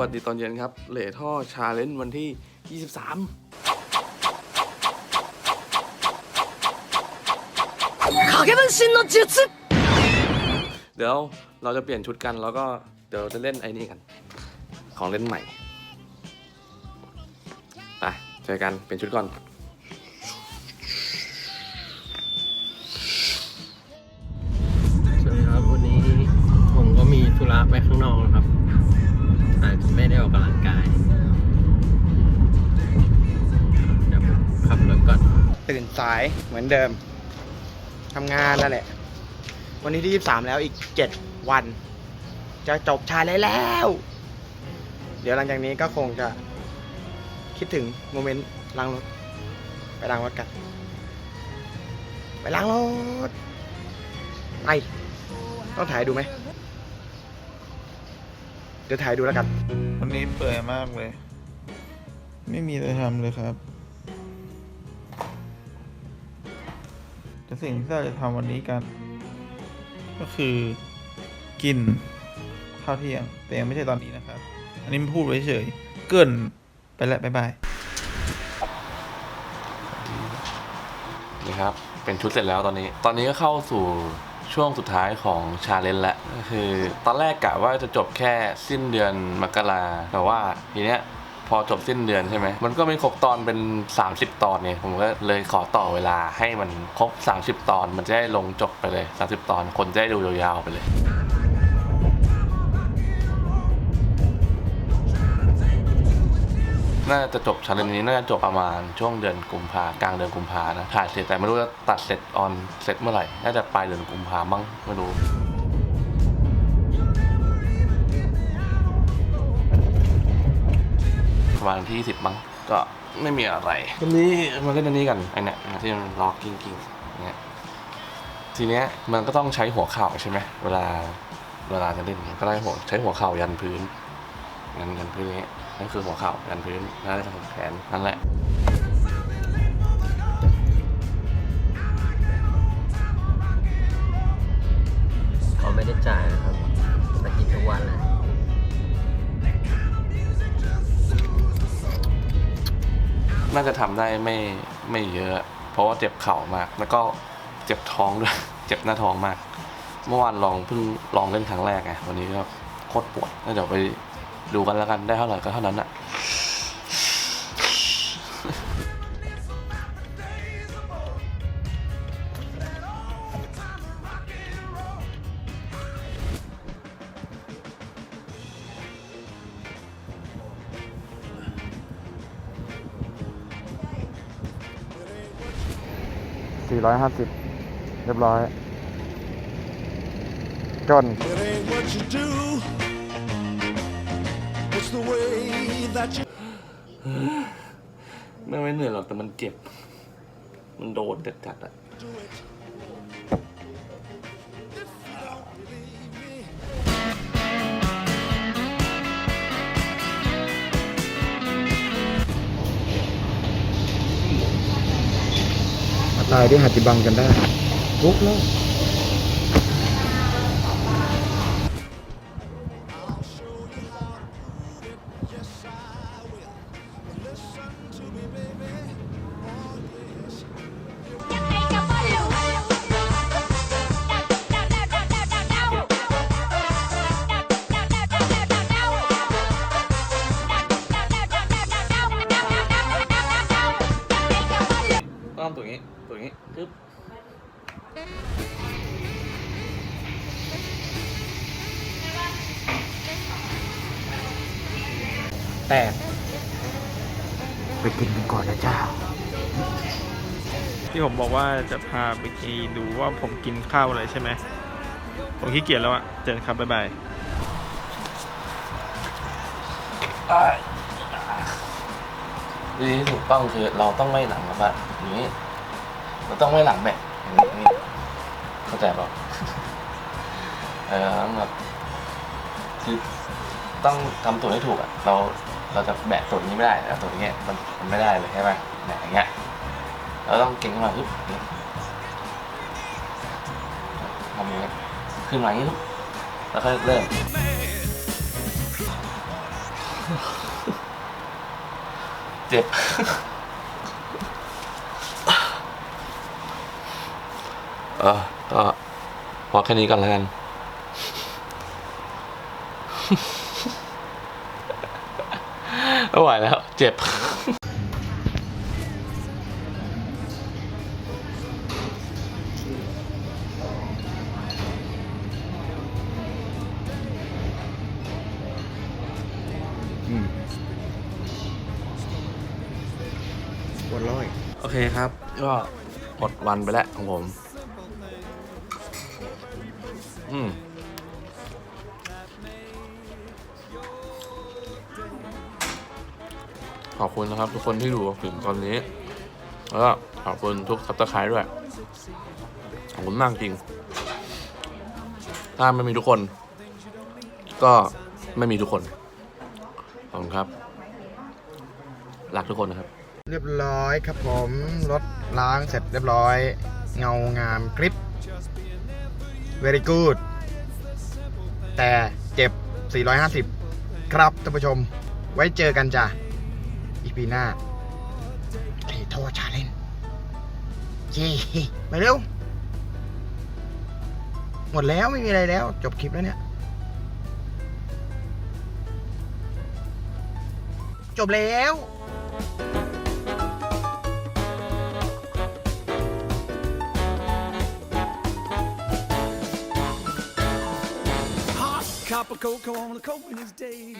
วัสดีตอนเย็นครับ เหล่ท่อชาเลนจ์วันที่ 23เดี๋ยวเราจะเปลี่ยนชุดกันแล้วก็เดี๋ยวจะเล่นไอ้นี่กัน ของเล่นใหม่ไปเจอกันเปลี่ยนชุดก่อนสวัสดีครับวันนี้ผมก็มีธุระไปข้างนอกครับ อาจจะไม่ได้ออกกำลังกายเดี๋ยวขับรถก่อน ตื่นสายเหมือนเดิมทำงานนั่นแหละ วันนี้ที่ 23 แล้วอีก 7 วัน จะจบชาเลนจ์แล้ว เดี๋ยวหลังจากนี้ก็คงจะคิดถึงโมเมนต์ล้างรถ ไปล้างรถกัน ไปล้างรถ ไป ต้องถ่ายดูไหม เดี๋ยวถ่ายดูแล้วกัน วันนี้เปื่อยมากเลย ไม่มีอะไรทำเลยครับ แต่สิ่งที่เราจะทำวันนี้กัน ก็คือ กินข้าวเที่ยง แต่ยังไม่ใช่ตอนนี้นะครับ อันนี้พูดไว้เฉย เกินไปแล้วบ๊ายบายนี่ครับ เป็นชุดเสร็จแล้วตอนนี้ ตอนนี้ก็เข้าสู่ ช่วงสุดท้ายของชาเลนจ์แล้วก็คือ ตอนแรกกะว่าจะจบแค่สิ้นเดือนมกราแต่ว่าทีเนี้ยพอจบสิ้นเดือนใช่ไหม มันก็ไม่ครบตอนเป็น 30 ตอนเนี่ย ผมก็เลยขอต่อเวลาให้มันครบ 30 ตอน มันจะได้ลงจบไปเลย 30 ตอน คนจะได้ดูยาวๆไปเลย น่าจะจบชาเลนจ์นี้น่าจะจบประมาณช่วงเดือนกุมภากลางเดือนกุมภานะถ่ายเสร็จแต่ไม่รู้จะตัดเสร็จออนเสร็จเมื่อไหร่น่าจะปลายเดือนกุมภามั้งไม่รู้ประมาณที่สิบมั้งก็ไม่มีอะไรวันนี้มาเล่นอันนี้กันไอเนี่ยที่มันล็อกกิ้งกิ้งเนี่ยทีเนี้ยมันก็ต้องใช้หัวเข่าใช่ไหมเวลาเวลาจะเล่นก็ได้หัวใช้หัวเข่ายันพื้น ยันยันพื้นนี้นั่นคือหัวเข่ายันพื้นนั่นคือแขนนั่นแหละเขาไม่ได้จ่ายนะครับมากินทุกวันเลยน่าจะทำได้ไม่ไม่เยอะ เพราะว่าเจ็บเข่ามาก แล้วก็เจ็บท้องด้วย เจ็บหน้าท้องมาก เมื่อวานลองเพิ่งลองเล่นครั้งแรกไงวันนี้ก็โคตรปวดแล้วเดี๋ยวไป ดูกันแล้วกันได้เท่าไหร่ก็เท่านั้นอะ450เรียบร้อยจน the way that you ไม่ไม่เหนื่อยหรอกแต่มันเจ็บ มันโดนจัดจัดๆอะ do it. If you don't believe me, มาตายที่หาดจิบังกันได้ลุกแล้ว นี้ปึ๊บแตกไปกินกันก่อนนะเจ้า ที่ผมบอกว่าจะพาไปกีดูว่าผมกินข้าวอะไรใช่ไหม ผมขี้เกียจแล้วอะเจอกันครับ บ๊ายบายวิธีที่ถูกต้องคือเราต้องไม่หลังแบบว่าอย่างนี้เราต้องไม่หลังแบบอย่างนี้อย่างนี้เข้าใจเปล่าเออต้องแบบคือต้องทำตัวให้ถูกอะ เราเราจะแบะตัวนี้ไม่ได้แต่ตัวนี้มันมันไม่ได้เลยใช่ไหมเนี่ยอย่างเงี้ยเราต้องเก่งขึ้นมาปุ๊บองนี้ทำอย่างเงี้ยขึ้นมาอย่างนี้ปุ๊บแล้วก็เริ่มเจ็บ เออก็พอแค่นี้ก่อนแล้วกันไม่ไหวแล้ว เจ็บปวดร้อย โอเคครับ ก็หมดวันไปแล้วของผม อืมขอบคุณนะครับ ทุกคนที่ดูถึงตอนนี้ แล้วก็ขอบคุณทุกซับสไครต์ด้วย ขอบคุณมากจริง ถ้าไม่มีทุกคน ก็ไม่มีทุกคน ขอบคุณครับ รักทุกคนนะครับ เรียบร้อยครับผม รถล้างเสร็จเรียบร้อย เงางามกริป very good แต่เจ็บ 450 ครับท่านผู้ชม ไว้เจอกันจ้ะ อีพีหน้าเทโทชาเลนเย้ไปเร็ว หมดแล้วไม่มีอะไรแล้ว จบคลิปแล้วเนี่ย จบแล้ว Copper coat, on, the cold winter's his day.